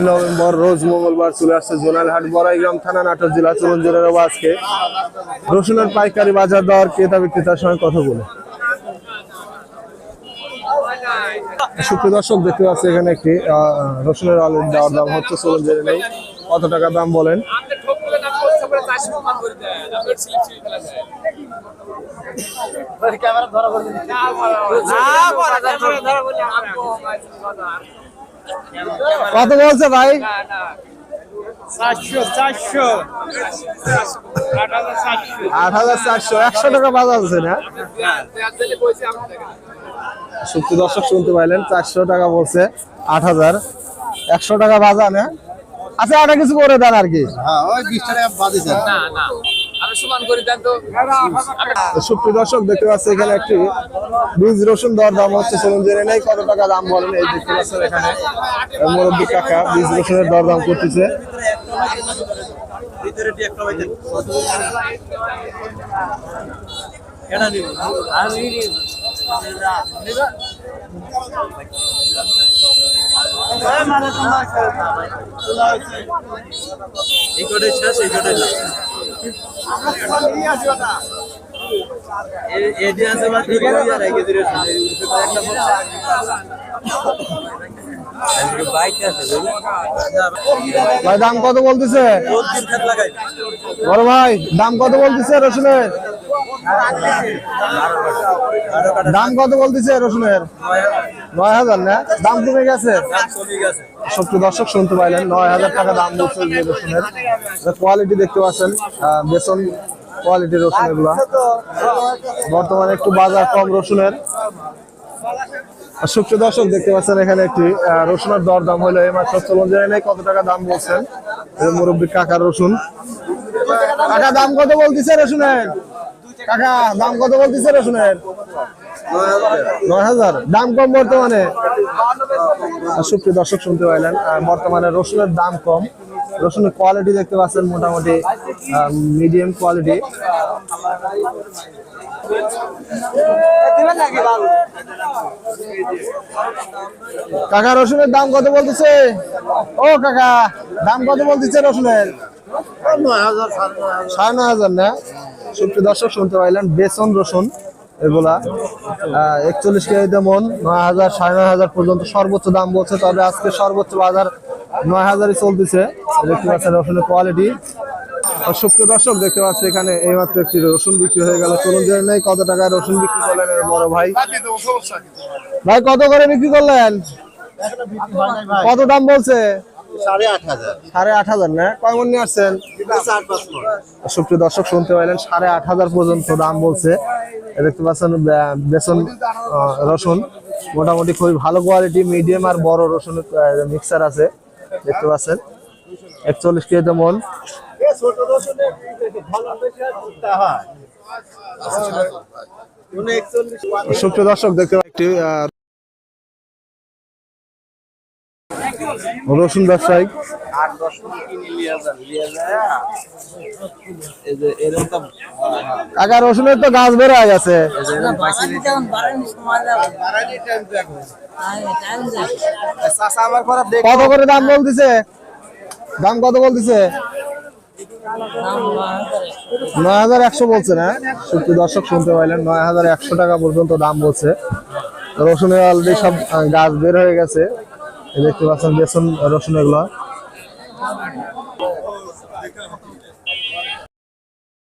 November রোজ মঙ্গলবার চলে আসছে জোনালহাট বড়াইগ্রাম থানা নাটোর জেলা চুরঞ্জনের আজকে রসুনের পাইকারি বাজার দর ক্রেতা বিক্রেতার সঙ্গে কথা বলে সুপ্রিয় দর্শক দেখতে পাচ্ছি এখানে একটি রসুনের আলুর দেওয়ার দাম হচ্ছে চলুন নেই কত টাকা দাম বলেন মান ক্যামেরা ধরা কত বলছে ভাই? আট হাজার চারশো। একশো টাকা বাজার আছে না? দর্শক শুনতে পাইলেন চারশো টাকা বলছে আট হাজার। একশো টাকা বাজার না? আচ্ছা আটা কিছু করে দেন আর কি। হ্যাঁ ওই বিশ টাকা বাদে না না। আমি সমান করে দেন তো। সুপ্রি দর্শক দেখতে পাচ্ছি এখানে একটি বীজ রসুন দর দাম হচ্ছে চলুন জেনে নেই কত টাকা দাম বলেন। এই দেখতে পাচ্ছেন এখানে মুরব্বী কাকা বীজ রসুনের দর দাম করতেছে। ভাই দাম কত বলতেছে? বড় ভাই দাম কত বলতেছে রসুনের? দাম কত বলতেছে রসুনের? নয় হাজার, না? দাম কমে গেছে? সত্যি দর্শক শুনতে পাইলেন, নয় হাজার টাকা দাম বলছে রসুনের। কোয়ালিটি দেখতে পাচ্ছেন বেসন কোয়ালিটির রসুন এগুলা বর্তমানে একটু বাজার কম রসুনের। সুপ্রিয় দর্শক দেখতে পাচ্ছেন এখানে একটি রসুনের দর দাম হলো এই মাত্র চলন জানি কত টাকা দাম বলছেন? মুরব্বী কাকার রসুন। কাকা, দাম কত বলতেছে রসুনের? কাকা, দাম কত বলতেছে রসুনের নয় হাজার। দাম কম বর্তমানে। সুপ্রিয় দর্শক, শুনতে পাইলেন। বর্তমানে রসুনের দাম কম। রসুনের কোয়ালিটি দেখতে পাচ্ছেন মোটামুটি মিডিয়াম কোয়ালিটি কাকা, রসুনের দাম কত বলতেছে? ও কাকা, দাম কত বলতেছে রসুনের? সাড়ে নয় হাজার না? সুপ্রিয় দর্শক, শুনতে পাইলেন বেসন, রসুন এগুলা। একচল্লিশ কেজিতে মন, নয় হাজার, সাড়ে নয় হাজার পর্যন্ত সর্বোচ্চ দাম বলছে। তবে আজকে সর্বোচ্চ বাজার নয় হাজারই চলতেছে। দেখতে পাচ্ছেন রসুনের কোয়ালিটি সুপ্রিয় দর্শক, দেখতে পাচ্ছি এখানে এইমাত্র একটি রসুন বিক্রি হয়ে গেল। চলুন জেনে নেই কত টাকায় রসুন বিক্রি করলেন বড় ভাই। ভাই, কত করে বিক্রি করলেন? কত দাম বলছে? সাড়ে আট হাজার। না? কয় মন নিয়ে আসছেন। সুপ্রিয় দর্শক শুনতে পাইলেন সাড়ে আট হাজার পর্যন্ত দাম বলছে। দেখতে পাচ্ছেন বেসন রসুন। মোটামুটি খুবই ভালো কোয়ালিটি মিডিয়াম আর বড় রসুন মিক্সার আছে। দেখতে পাচ্ছেন একচল্লিশ কেজিতে মন। সুপ্রিয় দর্শক দেখতে একটি রসুন ব্যবসায়ী। আট দশ কিনে নিয়ে যান নিয়ে যায়। এই যে এরকম কাকা রসুনের তো গাছ বের হয়ে গেছে কত করে দাম বলতেছে? দাম কত বলতেছে? নয় হাজার একশো বলছে না? সত্যি দর্শক শুনতে পাইলেন নয় হাজার একশো টাকা পর্যন্ত দাম বলছে। রসুনের অলরেডি সব গাছ বের হয়ে গেছে। দেখতে পাচ্ছেন বেসন রসুন এগুলো।